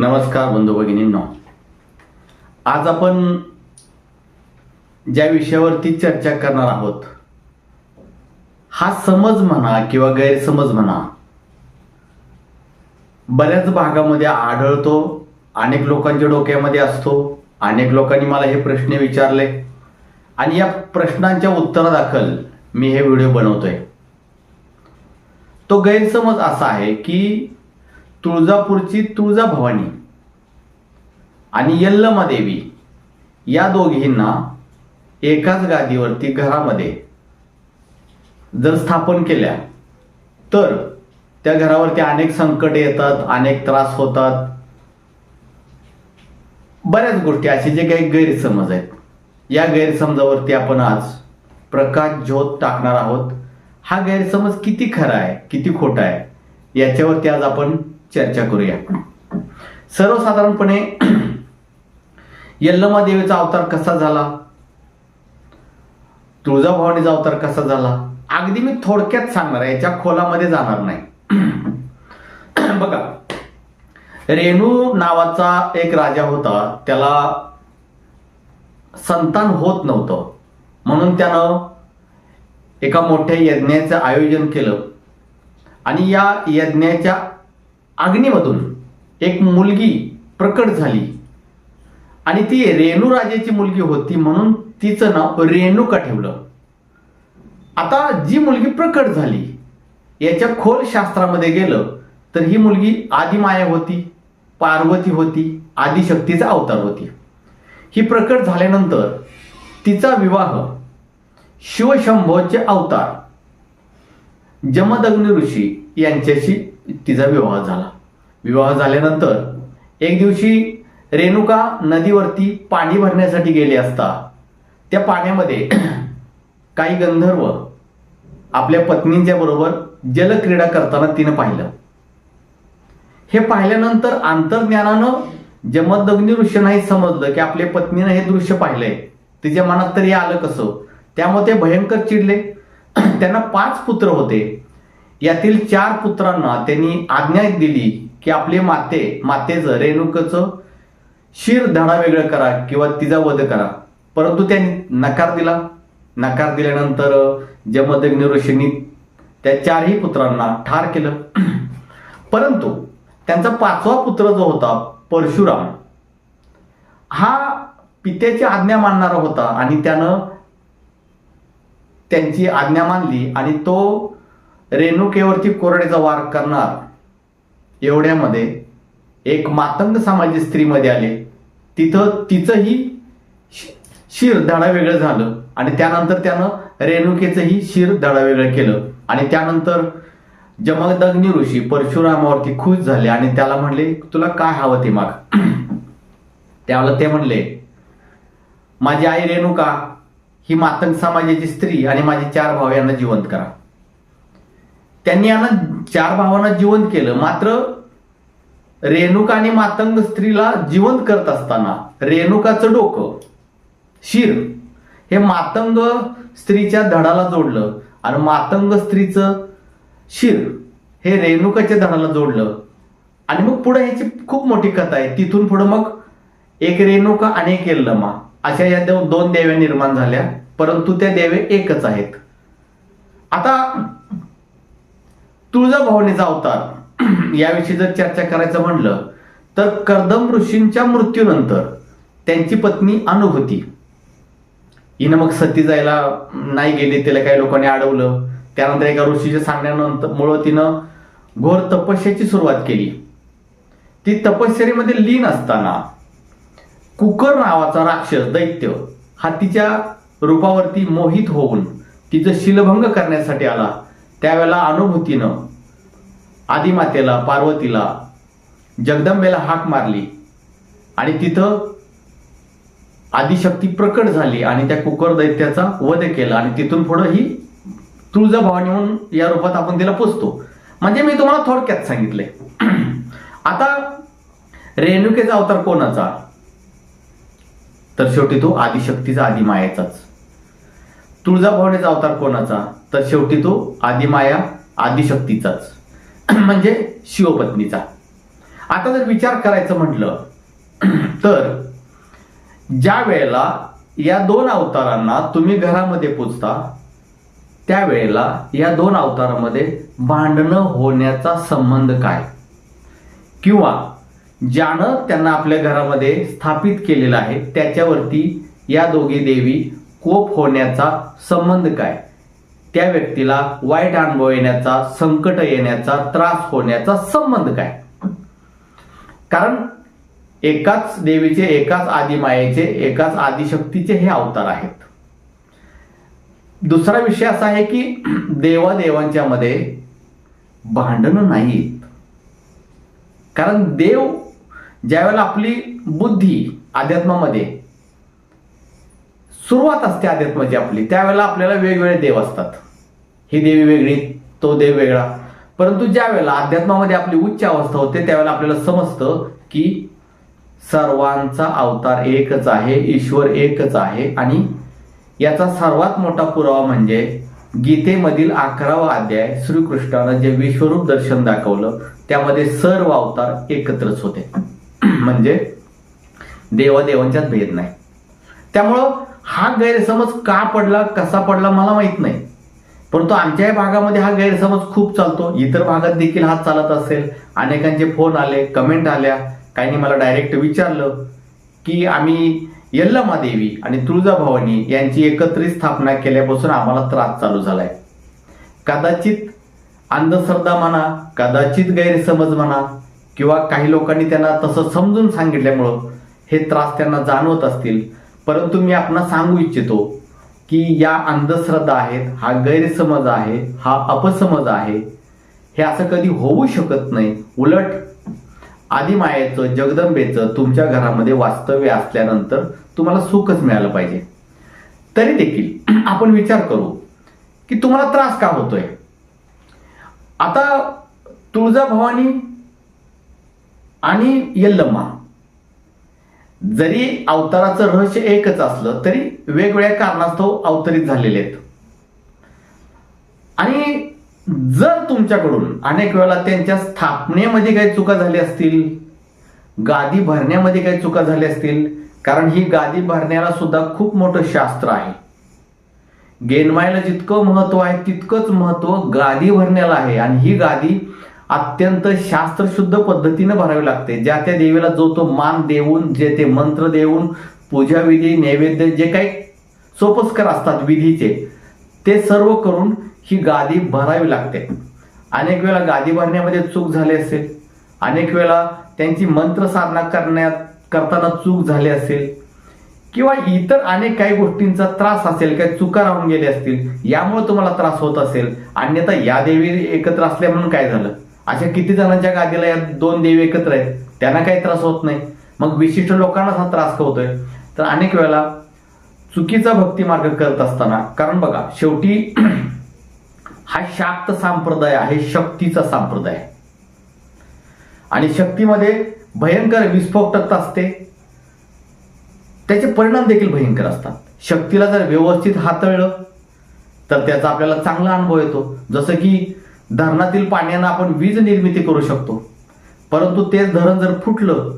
नमस्कार बंधू भगिनींनो. आज आपण ज्या विषयावरती चर्चा करणार आहोत हा समज म्हणा किंवा गैरसमज म्हणा बऱ्याच भागामध्ये आढळतो अनेक लोकांच्या डोक्यामध्ये असतो अनेक लोकांनी मला हे प्रश्न विचारले आणि या प्रश्नांच्या उत्तरादाखल मी हे व्हिडिओ बनवतोय. तो गैरसमज असा आहे की तुळजापूरची तुळजाभवानी आणि यल्लमा देवी या दोघींना एकाच गादीवरती घरामध्ये जर स्थापन केल्या तर त्या घरावरती अनेक संकट येतात अनेक त्रास होतात. बऱ्याच गोष्टी असे जे काही गैरसमज आहेत या गैरसमजावरती आपण आज प्रकाश ज्योत टाकणार आहोत. हा गैरसमज किती खरा आहे किती खोटा आहे याच्यावरती आज आपण चर्चा करूया. सर्वसाधारणपणे यल्लमा देवीचा अवतार कसा झाला? तुळजाभवानीचा अवतार कसा झाला? अगदी मी थोडक्यात सांगणार आहे याच्या खोलामध्ये जाणार नाही. बघा रेणू नावाचा एक राजा होता त्याला संतान होत नव्हतं. म्हणून त्यानं एका मोठ्या यज्ञाचं आयोजन केलं. आणि या यज्ञाच्या अग्नीमधून एक मुलगी प्रकट झाली. आणि ती रेणू राजेची मुलगी होती म्हणून तिचं नाव रेणुका ठेवलं. आता जी मुलगी प्रकट झाली याच्या खोल शास्त्रामध्ये गेलं तर ही मुलगी आदिमाया होती पार्वती होती आदिशक्तीचा अवतार होती. ही प्रकट झाल्यानंतर तिचा विवाह शिवशंभोचे अवतार जमदग्नी ऋषी यांच्याशी तिचा विवाह झाला. विवाह झाल्यानंतर एक दिवशी रेणुका नदीवरती पाणी भरण्यासाठी गेले असता त्या पाण्यामध्ये काही गंधर्व आपल्या पत्नींच्या बरोबर जलक्रीडा करताना तिनं पाहिलं. हे पाहिल्यानंतर अंतर्ज्ञानानं जमदग्नी नाही समजलं की आपल्या पत्नीनं हे दृश्य पाहिलंय. तिच्या मनात तरी आलं कसं? त्यामुळे ते भयंकर चिडले. त्यांना पाच पुत्र होते. यातील चार पुत्रांना त्यांनी आज्ञा दिली की आपले माते मातेचं रेणुकचं शिर धडा वेगळं करा किंवा तिचा वध करा. परंतु त्यांनी नकार दिला. नकार दिल्यानंतर जमदग्नी ऋषींनी त्या चारही पुत्रांना ठार केलं. परंतु त्यांचा पाचवा पुत्र जो होता परशुराम हा पित्याची आज्ञा मानणारा होता आणि त्यानं त्यांची आज्ञा मानली आणि तो रेणुकेवरती कोरडेचा वार करणार. एवढ्यामध्ये एक मातंग समाजी स्त्रीमध्ये आले. तिथं तिचंही शिर धडा वेगळं झालं. आणि त्यानंतर त्यानं रेणुकेचंही शिर धडा वेगळं केलं. आणि त्यानंतर जमदग्नी ऋषी परशुरामावरती खुश झाले आणि त्याला म्हणले तुला काय हवं ते माग? त्यावेळेला ते म्हणले माझी आई रेणुका ही मातंग समाजाची स्त्री आणि माझे चार भाव यांना जिवंत करा. त्यांनी यांना चार भावांना जिवंत केलं. मात्र रेणुका आणि मातंग स्त्रीला जिवंत करत असताना रेणुकाचं डोकं शिर हे मातंग स्त्रीच्या धडाला जोडलं आणि मातंग स्त्रीचं शिर हे रेणुकाच्या धडाला जोडलं. आणि मग पुढे ह्याची खूप मोठी कथा आहे. तिथून पुढे मग एक रेणुका आणि एक यल्लमा अशा या देव दोन देव्या निर्माण झाल्या. परंतु त्या देवे एकच आहेत. आता तुळजाभवानीचा अवतार याविषयी जर चर्चा करायचं म्हणलं तर कर्दम ऋषींच्या मृत्यूनंतर त्यांची पत्नी अनुभूती हिनं मग सती जायला नाही गेली तिला काही लोकांनी अडवलं. त्यानंतर एका ऋषीच्या सांगण्यानंतर मुळे तिनं घोर तपस्याची सुरुवात केली. ती तपश्चर्यामध्ये लीन असताना कुकर नावाचा राक्षस दैत्य हा तिच्या रूपावरती मोहित होऊन तिचं शिलभंग करण्यासाठी आला. त्यावेळेला अनुभूतीनं आदिमातेला पार्वतीला जगदंबेला हाक मारली आणि तिथं आदिशक्ती प्रकट झाली आणि त्या कुकर दैत्याचा वध केला आणि तिथून पुढं ही तुळजाभवानी म्हणून या रूपात आपण तिला पुजतो. म्हणजे मी तुम्हाला थोडक्यात सांगितलंय. आता रेणुकेचा अवतार कोणाचा? तर शेवटी तो आदिशक्तीचा आदिमायाचाच. तुळजाभवानीचा अवतार कोणाचा? तर शेवटी तो आदिमाया आदिशक्तीचाच. म्हणजे शिवपत्नीचा. आता जर विचार करायचं म्हटलं तर ज्या वेळेला या दोन अवतारांना तुम्ही घरामध्ये पोचता त्यावेळेला या दोन अवतारामध्ये भांडणं होण्याचा संबंध काय? किंवा ज्यानं त्यांना आपल्या घरामध्ये स्थापित केलेलं आहे त्याच्यावरती या दोघी देवी कोप होण्याचा संबंध काय? त्या व्यक्तीला वाईट अनुभव येण्याचा संकट येण्याचा त्रास होण्याचा संबंध काय? कारण एकाच देवीचे एकाच आदिमायेचे एकाच आदिशक्तीचे हे अवतार आहेत. दुसरा विषय असा आहे की देवादेवांच्या मध्ये भांडणं नाहीत. कारण देव ज्यावेळेला आपली बुद्धी अध्यात्मामध्ये सुरुवात असते अध्यात्माची म्हणजे आपली. त्यावेळेला आपल्याला वेगवेगळे देव असतात. ही देवी वेगळी तो देव वेगळा. परंतु ज्या वेळेला अध्यात्मामध्ये आपली उच्च अवस्था होते त्यावेळेला आपल्याला समजतं की सर्वांचा अवतार एकच आहे ईश्वर एकच आहे आणि याचा सर्वात मोठा पुरावा म्हणजे गीतेमधील अकरावा अध्याय श्रीकृष्णानं जे विश्वरूप दर्शन दाखवलं त्यामध्ये सर्व अवतार एकत्रच होते. म्हणजे देवादेवांच्यात भेद नाही. त्यामुळं हा गैरसमज का पडला कसा पडला मला माहीत नाही. परंतु आमच्याही भागामध्ये हा गैरसमज खूप चालतो. इतर भागात देखील हा चालत असेल. अनेकांचे फोन आले कमेंट आल्या. काहींनी मला डायरेक्ट विचारलं की आम्ही यल्लमादेवी आणि तुळजाभवानी यांची एकत्रित स्थापना केल्यापासून आम्हाला त्रास चालू झालाय. कदाचित अंधश्रद्धा म्हणा कदाचित गैरसमज म्हणा किंवा काही लोकांनी त्यांना तसं समजून सांगितल्यामुळं हे त्रास त्यांना जाणवत असतील. परंतु मी आपणा सांगू इच्छितो की या अंधश्रद्धा आहेत हा गैरसमज आहे हा अपसमज आहे हे असं कधी होऊ शकत नाही. उलट आदिमायेचं जगदंबेचं तुमच्या घरामध्ये वास्तव्य असल्यानंतर तुम्हाला सुखच मिळालं पाहिजे. तरी देखील आपण विचार करू की तुम्हाला त्रास का होतोय? आता तुळजाभवानी आणि यल्लम्मा जरी अवताराचं रहस्य एकच असलं तरी वेगवेगळ्या कारणास्तव अवतरित झालेले आहेत. आणि जर तुमच्याकडून अनेक वेळा त्यांच्या स्थापनेमध्ये काही चुका झाल्या असतील गादी भरण्यामध्ये काही चुका झाल्या असतील कारण ही गादी भरण्याला सुद्धा खूप मोठं शास्त्र आहे. गेनमायला जितकं महत्त्व आहे तितकंच महत्त्व गादी भरण्याला आहे. आणि ही गादी अत्यंत शास्त्रशुद्ध पद्धतीनं भरावी लागते. ज्या त्या देवीला जो तो मान देऊन जे ते मंत्र देऊन पूजा विधी नैवेद्य जे काही सोपस्कर असतात विधीचे ते सर्व करून ही गादी भरावी लागते. अनेक वेळा गादी भरण्यामध्ये चूक झाली असेल. अनेक वेळा त्यांची मंत्र साधना करण्यात करताना चूक झाली असेल. किंवा इतर अनेक काही गोष्टींचा त्रास असेल काही चुका राहून गेले असतील यामुळे तुम्हाला त्रास होत असेल. अन्यथा या देवी एकत्र असल्या म्हणून काय झालं? अशा किती जणांच्या गादीला या दोन देवी एकत्र आहेत त्यांना काही त्रास होत नाही. मग विशिष्ट लोकांनाच हा त्रास होतोय. तर अनेक वेळेला चुकीचा भक्ती मार्ग करत असताना कारण बघा शेवटी हा शाक्त संप्रदाय आहे शक्तीचा संप्रदाय. आणि शक्तीमध्ये भयंकर विस्फोटकता असते. त्याचे परिणाम देखील भयंकर असतात. शक्तीला जर व्यवस्थित हाताळलं तर त्याचा आपल्याला चांगला अनुभव येतो. जसं की धरणातील पाण्यानं आपण वीज निर्मिती करू शकतो. परंतु तेच धरण जर फुटलं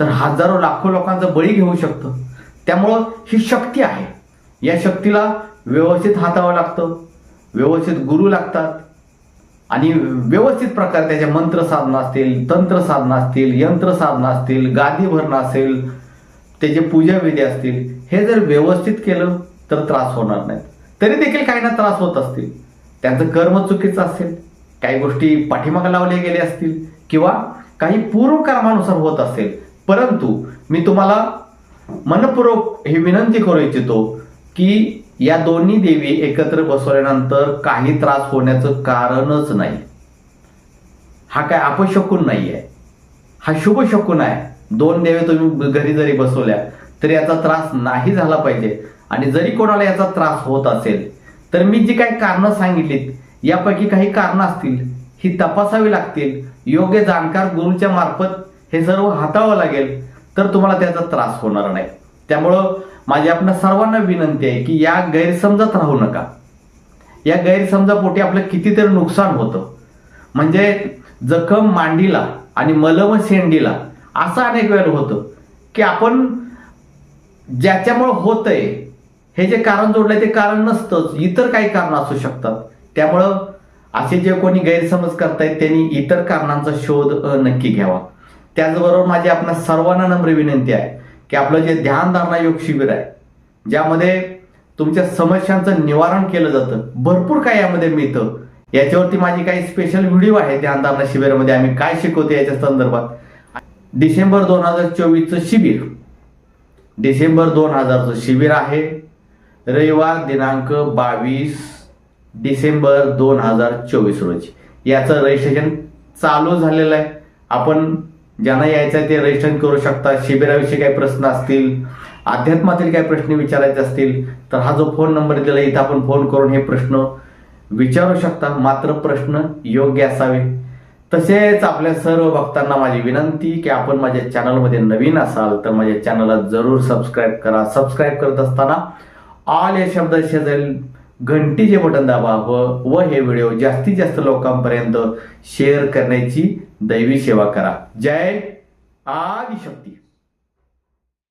तर हजारो लाखो लोकांचा बळी घेऊ शकतं. त्यामुळं ही शक्ती आहे. या शक्तीला व्यवस्थित हातावं लागतं व्यवस्थित गुरु लागतात आणि व्यवस्थित प्रकारे त्याच्या मंत्र साधना असतील तंत्र साधना असतील यंत्र साधना असतील गादी भरणं असेल त्याचे पूजा विधी असतील हे जर व्यवस्थित केलं तर त्रास होणार नाहीत. तरी देखील काही ना त्रास होत असतील. त्यांचं कर्म चुकीचं असेल काही गोष्टी पाठीमागे लावले गेले असतील किंवा काही पूर्वकर्मानुसार होत असेल परंतु मी तुम्हाला मनपूर्वक ही विनंती करू इच्छितो की या दोन्ही देवी एकत्र बसवल्यानंतर काही त्रास होण्याचं कारणच नाही. हा काय अपशकून नाही आहे हा शुभ शकून आहे. दोन देवे तुम्ही घरी जरी बसवल्या तरी याचा त्रास नाही झाला पाहिजे. आणि जरी कोणाला याचा त्रास होत असेल तर मी जी काही कारणं सांगितलीत यापैकी काही कारणं असतील ही तपासावी लागतील. योग्य जाणकार गुरुच्या मार्फत हे सर्व हाताळावं लागेल तर तुम्हाला त्याचा त्रास होणार नाही. त्यामुळं माझी आपण सर्वांना विनंती आहे की या गैरसमजात राहू नका. या गैरसमजापोटी आपलं कितीतरी नुकसान होतं. म्हणजे जखम मांडीला आणि मलम शेंडीला असं अनेक वेळ होतं की आपण ज्याच्यामुळं होतंय हे जे कारण जोडलंय ते कारण नसतंच. इतर काही कारण असू शकतात. त्यामुळं असे जे कोणी गैरसमज करतायत त्यांनी इतर कारणांचा शोध नक्की घ्यावा. त्याचबरोबर माझी आपल्या सर्वांना नम्र विनंती आहे की आपलं जे ध्यानधारणा योग शिबिर आहे ज्यामध्ये तुमच्या समस्यांचं निवारण केलं जातं भरपूर काय यामध्ये मिळतं. याच्यावरती माझी काही स्पेशल व्हिडिओ आहे ध्यानधारणा शिबिरामध्ये. आम्ही काय शिकवतो याच्या संदर्भात? डिसेंबर दोन हजार चोवीसचं शिबिर. डिसेंबर दोन हजारचं शिबिर आहे. रविवार दिनांक बावीस डिसेंबर दोन हजार चोवीस रोजी. याचं रजिस्ट्रेशन चालू झालेलं आहे. आपण ज्यांना यायचं आहे ते रजिस्ट्रेशन करू शकता. शिबिराविषयी काही प्रश्न असतील अध्यात्मातील काही प्रश्न विचारायचे असतील तर हा जो फोन नंबर दिला इथं आपण फोन करून हे प्रश्न विचारू शकता. मात्र प्रश्न योग्य असावे. तसेच आपल्या सर्व भक्तांना माझी विनंती की आपण माझ्या चॅनलमध्ये नवीन असाल तर माझ्या चॅनलला जरूर सबस्क्राईब करा. सबस्क्राईब करत असताना ऑल या शब्द शेजारी घंटीचे बटन दाबा व व हे व्हिडिओ जास्तीत जास्त लोकांपर्यंत शेअर करण्याची दैवी सेवा करा. जय आदिशक्ती.